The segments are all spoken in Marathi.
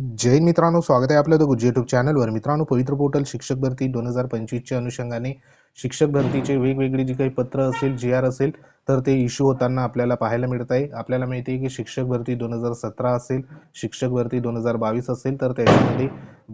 जैन मित्रांनो स्वागत आहे आपलं द गुज युट्यूब चॅनलवर मित्रांनो पवित्र पोर्टल शिक्षक भरती दोन हजार पंचवीसच्या अनुषंगाने शिक्षक भरतीचे वेगवेगळी जी काही पत्र असेल जी आर असेल तर ते इश्यू होताना आपल्याला पाहायला मिळत आहे. आपल्याला माहिती आहे की शिक्षक भरती दोन हजार सतरा असेल शिक्षक भरती दोन हजार बावीस असेल तर त्याच्यामध्ये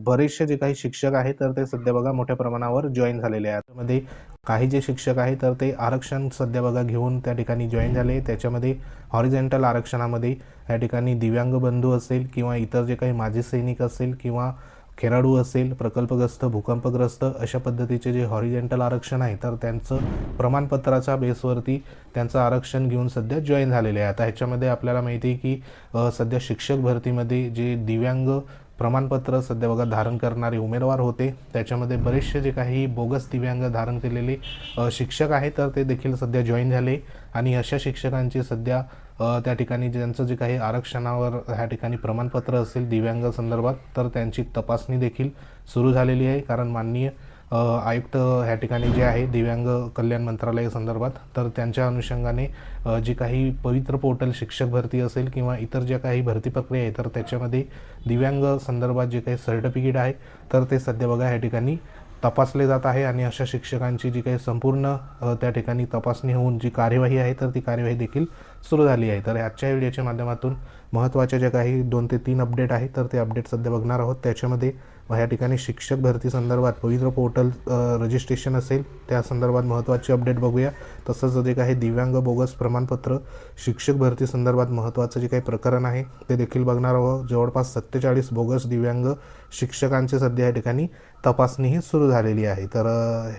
बरेचसे जे काही शिक्षक आहेत तर ते सध्या बघा मोठ्या प्रमाणावर जॉईन झालेले आहेत. त्यामध्ये काही जे शिक्षक आहेत तर ते आरक्षण सध्या बघा घेऊन त्या ठिकाणी जॉईन झाले. त्याच्यामध्ये हॉरिझेंटल आरक्षणामध्ये या ठिकाणी दिव्यांग बंधू असेल किंवा इतर जे काही माजी सैनिक असेल किंवा खेळाडू असेल प्रकल्पग्रस्त भूकंपग्रस्त अशा पद्धतीचे जे हॉरिझेंटल आरक्षण आहे तर त्यांचं प्रमाणपत्राच्या बेसवरती त्यांचं आरक्षण घेऊन सध्या जॉईन झालेले आहे. आता ह्याच्यामध्ये आपल्याला माहिती आहे की सध्या शिक्षक भरतीमध्ये जे दिव्यांग प्रमाणपत्र सध्या बघा धारण करणारे उमेदवार होते. त्याच्यामध्ये बरेचसे जे काही बोगस दिव्यांग धारण केलेले शिक्षक आहेत तर ते देखील सध्या जॉईन झाले. आणि अशा शिक्षकांची सध्या त्या ठिकाणी ज्यांचं जे काही आरक्षणावर ह्या ठिकाणी प्रमाणपत्र असेल दिव्यांग संदर्भात तर त्यांची तपासणी देखील सुरू झालेली आहे. कारण माननीय आयुक्त ह्या ठिकाणी जे आहे दिव्यांग कल्याण मंत्रालय संदर्भात तर त्यांच्या अनुषंगाने जी काही पवित्र पोर्टल शिक्षक भरती असेल किंवा इतर ज्या काही भरती प्रक्रिया आहे तर त्याच्यामध्ये दिव्यांग संदर्भात जे काही सर्टिफिकेट आहे तर ते सध्या बघा ह्या ठिकाणी तपासले जात आहे आणि अशा शिक्षकांची जी काही संपूर्ण त्या ठिकाणी तपासणी होऊन जी कार्यवाही आहे तर ती कार्यवाही देखील सुरू झाली आहे. तर आजच्या व्हिडिओच्या माध्यमातून महत्त्वाच्या जे काही दोन ते तीन अपडेट आहेत तर ते अपडेट सध्या बघणार आहोत. त्याच्यामध्ये या ठिकाणी शिक्षक भरती संदर्भात पवित्र पोर्टल रजिस्ट्रेशन असेल त्या संदर्भात महत्त्वाचे अपडेट बघूया. तसंच जे काही दिव्यांग बोगस प्रमाणपत्र शिक्षक भरती संदर्भात महत्त्वाचं जे काही प्रकरण आहे ते देखील बघणार आहोत. जवळपास सत्तेचाळीस बोगस दिव्यांग शिक्षकांचे सध्या या ठिकाणी तपासणीही सुरू झालेली आहे. तर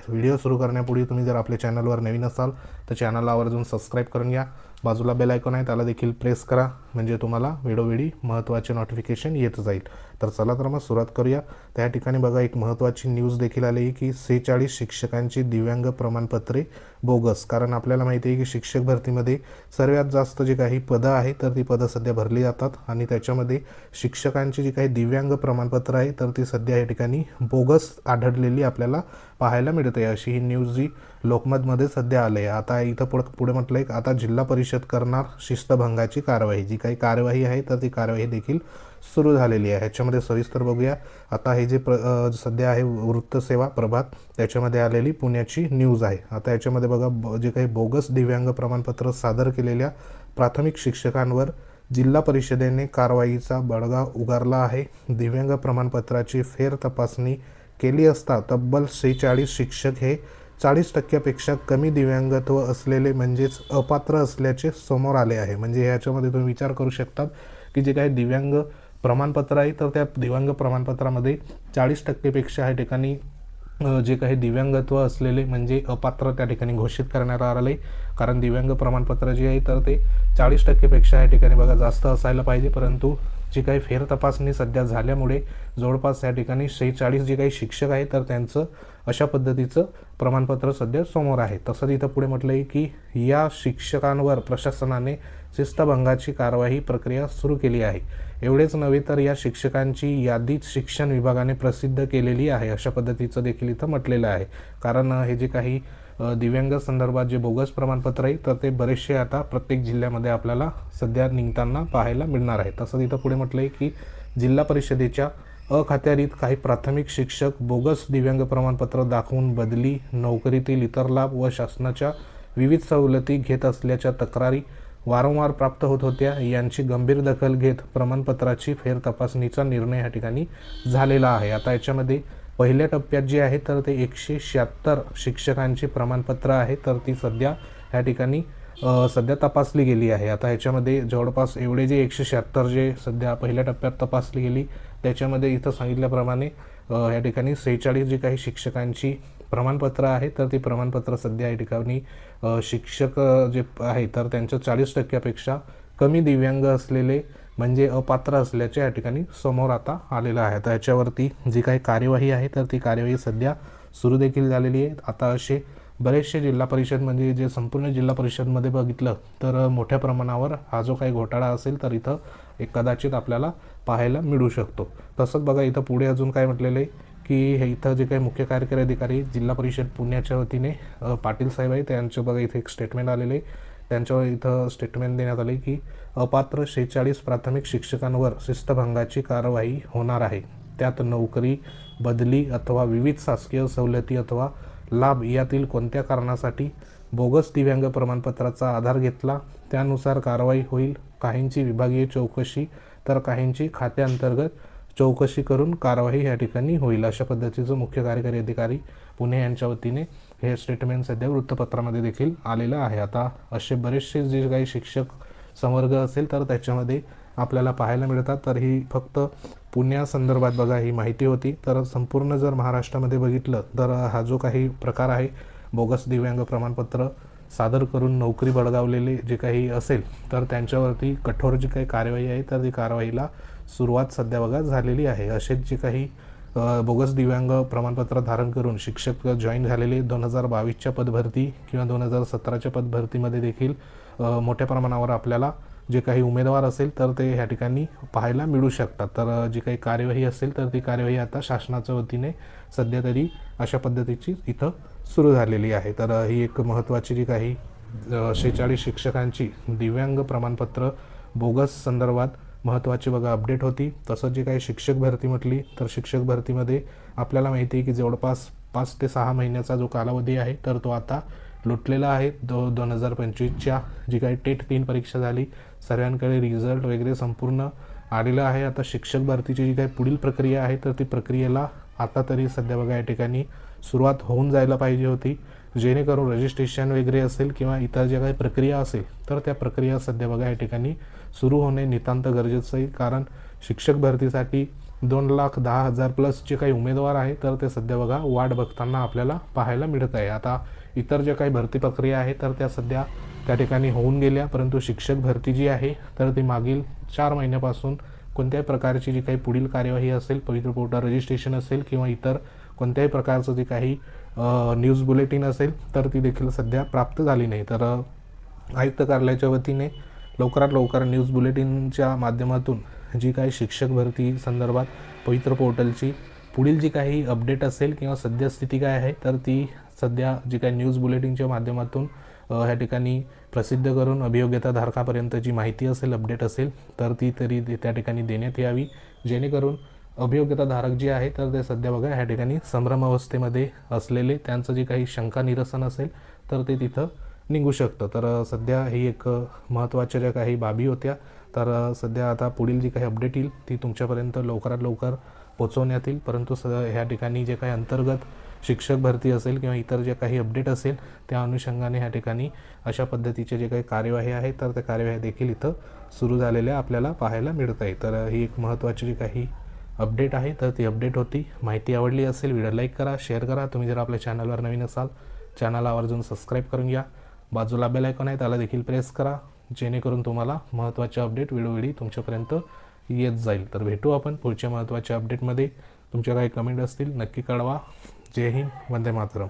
व्हिडिओ सुरू करण्यापूर्वी तुम्ही जर आपल्या चॅनलवर नवीन असाल तर चॅनलला आवर्जून सबस्क्राईब करून घ्या. बाजूला बेल आयकॉन आहे त्याला देखील प्रेस करा. म्हणजे तुम्हाला वेळोवेळी महत्त्वाचे नोटिफिकेशन येत जाईल. तर चला तर मग सुरुवात करूया. त्या ठिकाणी बघा एक महत्त्वाची न्यूज देखील आली की सेहेचाळीस शिक्षकांची दिव्यांग प्रमाणपत्रे बोगस कारण आपल्याला माहिती आहे की शिक्षक भरतीमध्ये सर्वात जास्त जी काही पदं आहेत तर ती पदं सध्या भरली जातात. आणि त्याच्यामध्ये शिक्षकांची जी काही दिव्यांग प्रमाणपत्र आहे तर ती सध्या या ठिकाणी बोगस आढळलेली आपल्याला पाहायला मिळते. अशी ही न्यूज जी लोकमतमध्ये सध्या आली आहे. आता इथं पुढं पुढे म्हटलं आहे आता जिल्हा परिषद करणार शिस्तभंगाची कारवाई जी काही कार्यवाही आहे तर ती कार्यवाही देखील सुरू झालेली आहे. ह्याच्यामध्ये सविस्तर बघूया. आता हे जे प्र सध्या आहे वृत्तसेवा प्रभात त्याच्यामध्ये आलेली पुण्याची न्यूज आहे. आता याच्यामध्ये बघा ब- जे काही बोगस दिव्यांग प्रमाणपत्र सादर केलेल्या प्राथमिक शिक्षकांवर जिल्हा परिषदेने कारवाईचा बडगा उगारला आहे. दिव्यांग प्रमाणपत्राची फेर तपासणी केली असता तब्बल सेहेचाळीस शिक्षक हे चाळीस टक्क्यापेक्षा कमी दिव्यांगत्व असलेले म्हणजेच अपात्र असल्याचे समोर आले आहे. म्हणजे ह्याच्यामध्ये तुम्ही विचार करू शकतात की जे काही दिव्यांग प्रमाणपत्र आहे तर त्या दिव्यांग प्रमाणपत्रामध्ये चाळीस टक्केपेक्षा ह्या ठिकाणी जे काही दिव्यांगत्व असलेले म्हणजे अपात्र त्या ठिकाणी घोषित करण्यात आले कारण दिव्यांग प्रमाणपत्र जे आहे तर ते चाळीस टक्केपेक्षा या ठिकाणी बघा जास्त असायला पाहिजे. परंतु जी काही फेर तपासणी सध्या झाल्यामुळे जवळपास या ठिकाणी शेहेचाळीस जे काही शिक्षक आहेत तर त्यांचं अशा पद्धतीचं प्रमाणपत्र सध्या समोर आहे. तसंच इथं पुढे म्हटलं आहे की या शिक्षकांवर प्रशासनाने शिस्तभंगाची कारवाई प्रक्रिया सुरू केली आहे. एवढेच नव्हे तर या शिक्षकांची यादीच शिक्षण विभागाने प्रसिद्ध केलेली आहे अशा पद्धतीचं देखील इथं म्हटलेलं आहे. कारण हे जे काही दिव्यांग संदर्भात जे बोगस प्रमाणपत्र आहे तर ते बरेचसे आता प्रत्येक जिल्ह्यामध्ये आपल्याला सध्या निघताना पाहायला मिळणार आहे. तसं इथं पुढे म्हटलं आहे की जिल्हा परिषदेच्या अखात्यारीत काही प्राथमिक शिक्षक बोगस दिव्यांग प्रमाणपत्र दाखवून बदली नोकरीतील इतर लाभ व शासनाच्या विविध सवलती घेत असल्याच्या तक्रारी वारंवार प्राप्त होत होत्या. यांची गंभीर दखल घेत प्रमाणपत्राची फेरतपासणीचा निर्णय या ठिकाणी झालेला आहे. आता याच्यामध्ये पहिल्या टप्प्यात जे आहे तर ते एकशे शहात्तर शिक्षकांची प्रमाणपत्र आहे तर ती सध्या ह्या ठिकाणी सध्या तपासली गेली आहे. आता ह्याच्यामध्ये जवळपास एवढे जे एकशे शहात्तर जे सध्या पहिल्या टप्प्यात तपासली गेली त्याच्यामध्ये इथं सांगितल्याप्रमाणे या ठिकाणी सेहेचाळीस जे काही शिक्षकांची प्रमाणपत्र आहे तर ती प्रमाणपत्र सध्या या ठिकाणी शिक्षक जे आहे तर त्यांच्या चाळीस टक्क्यापेक्षा कमी दिव्यांग असलेले म्हणजे अपात्र असल्याचे या ठिकाणी समोर आता आलेलं आहे. तर याच्यावरती जी काही कार्यवाही आहे तर ती कार्यवाही सध्या सुरू देखील झालेली आहे. आता असे बरेचसे जिल्हा परिषद म्हणजे जे संपूर्ण जिल्हा परिषदमध्ये बघितलं तर मोठ्या प्रमाणावर हा जो काही घोटाळा असेल तर इथं एक कदाचित आपल्याला पाहायला मिळू शकतो. तसंच बघा इथं पुढे अजून काय म्हटलेलं आहे की हे इथं जे काही मुख्य कार्यकारी अधिकारी जिल्हा परिषद पुण्याच्या वतीने पाटील साहेब आहे त्यांचं बघा इथे एक स्टेटमेंट आलेलं आहे. त्यांच्यावर इथं स्टेटमेंट देण्यात आले की अपात्र शेहेचाळीस प्राथमिक शिक्षकांवर शिस्तभंगाची कारवाई होणार आहे. त्यात नोकरी बदली अथवा विविध शासकीय सवलती अथवा लाभ यातील कोणत्या कारणासाठी बोगस दिव्यांग प्रमाणपत्राचा आधार घेतला त्यानुसार कारवाई होईल. काहींची विभागीय चौकशी तर काहींची खात्याअंतर्गत चौकशी करून कारवाई या ठिकाणी होईल अशा पद्धतीचं मुख्य कार्यकारी अधिकारी पुणे यांच्या वतीने हे स्टेटमेंट सध्या वृत्तपत्रामध्ये देखील आलेलं आहे. आता असे बरेचसे जे काही शिक्षक संवर्ग असेल तर त्याच्यामध्ये आपल्याला पाहायला मिळतात. तर ही फक्त पुण्यासंदर्भात बघा ही माहिती होती. तर संपूर्ण जर महाराष्ट्रामध्ये बघितलं तर हा जो काही प्रकार आहे बोगस दिव्यांग प्रमाणपत्र सादर करून नोकरी बळगावलेले जे काही असेल तर त्यांच्यावरती कठोर जी काही कारवाई आहे तर ती कारवाईला सुरुवात सध्या बघा झालेली आहे. असेच जे काही बोगस दिव्यांग प्रमाणपत्र धारण करून शिक्षक जॉईन झालेले दोन हजार बावीसच्या पदभरती किंवा दोन हजार सतराच्या पदभरतीमध्ये देखील मोठ्या प्रमाणावर आपल्याला जे काही उमेदवार असेल तर ते ह्या ठिकाणी पाहायला मिळू शकतात. तर जी काही कार्यवाही असेल तर ती कार्यवाही आता शासनाच्या वतीने सध्या तरी अशा पद्धतीची इथं सुरू झालेली आहे. तर ही एक महत्त्वाची जी काही शेहेचाळीस शिक्षकांची दिव्यांग प्रमाणपत्र बोगस संदर्भात महत्त्वाची बघा अपडेट होती. तसंच जे काही शिक्षक भरती म्हटली तर शिक्षक भरतीमध्ये आपल्याला माहिती आहे की जवळपास पाच ते सहा महिन्याचा जो कालावधी आहे तर तो आता लुटलेला आहे. दो दोन हजार पंचवीसच्या जी काही टेट तीन परीक्षा झाली सर्वांकडे रिझल्ट वगैरे संपूर्ण आलेलं आहे. आता शिक्षक भरतीची जी काही पुढील प्रक्रिया आहे तर ती प्रक्रियेला आता तरी सध्या बघा या ठिकाणी सुरुवात होऊन जायला पाहिजे होती. जेणेकरून रजिस्ट्रेशन वगैरे असेल किंवा इतर ज्या काही प्रक्रिया असेल तर त्या प्रक्रिया सध्या बघा या ठिकाणी सुरू होणे नितांत गरजेचं आहे. कारण शिक्षक भरतीसाठी दोन लाख दहा हजार प्लस जे काही उमेदवार आहे तर ते सध्या बघा वाट बघताना आपल्याला पाहायला मिळत आहे. आता इतर ज्या काही भरती प्रक्रिया आहे तर त्या सध्या त्या ठिकाणी होऊन गेल्या. परंतु शिक्षक भरती जी आहे तर ती मागील चार महिन्यापासून कोणत्याही प्रकारची जी काही पुढील कार्यवाही असेल पवित्र पोर्टल रजिस्ट्रेशन असेल किंवा इतर कोणत्याही प्रकारचं जे काही न्यूज बुलेटिन असेल तर ती देखील सध्या प्राप्त झाली नाही. तर आयुक्त कार्यालयाच्या वतीने लवकरात लवकर न्यूज बुलेटिनच्या माध्यमातून जी काही शिक्षक भरती संदर्भात पवित्र पोर्टलची पुढील जी काही अपडेट असेल किंवा सद्यस्थिती काय आहे तर ती सध्या जी काही न्यूज बुलेटिनच्या माध्यमातून ह्या ठिकाणी प्रसिद्ध करून अभियोग्यता धारकापर्यंत जी माहिती असेल अपडेट असेल तर ती तरी त्या ठिकाणी देण्यात यावी. जेणेकरून अभियोग्यता धारक जे आहे तर ते सध्या बघा ह्या ठिकाणी संभ्रम अवस्थेमध्ये असलेले त्यांचं जे काही शंका निरसन असेल तर ते तिथं निघू शकतं. तर सध्या ही एक महत्त्वाच्या ज्या काही बाबी होत्या तर सध्या आता पुढील जी काही अपडेट येईल ती तुमच्यापर्यंत लवकरात लवकर पोचवण्यात येईल परंतु स ह्या ठिकाणी जे काही अंतर्गत शिक्षक भरती असेल किंवा इतर जे काही अपडेट असेल त्या अनुषंगाने ह्या ठिकाणी अशा पद्धतीचे जे काही कार्यवाही आहे तर त्या कार्यवाही देखील इथं सुरू झालेल्या आपल्याला पाहायला मिळत आहे. तर ही एक महत्त्वाची जी काही अपडेट आहे तर ती अपडेट होती. माहिती आवडली असेल व्हिडिओ लाईक करा शेअर करा. तुम्ही जर आपल्या चॅनलवर नवीन असाल चॅनलला आवर्जून सबस्क्राईब करून घ्या. बाजूला बेल आयकॉन आहे त्याला देखील प्रेस करा. जेणेकरून तुम्हाला महत्त्वाचे अपडेट वेळोवेळी तुमच्यापर्यंत येत जाईल. तर भेटू आपण पुढच्या महत्त्वाच्या अपडेटमध्ये तुमच्या काही कमेंट असतील नक्की कळवा. जय हिंद वंदे मातरम.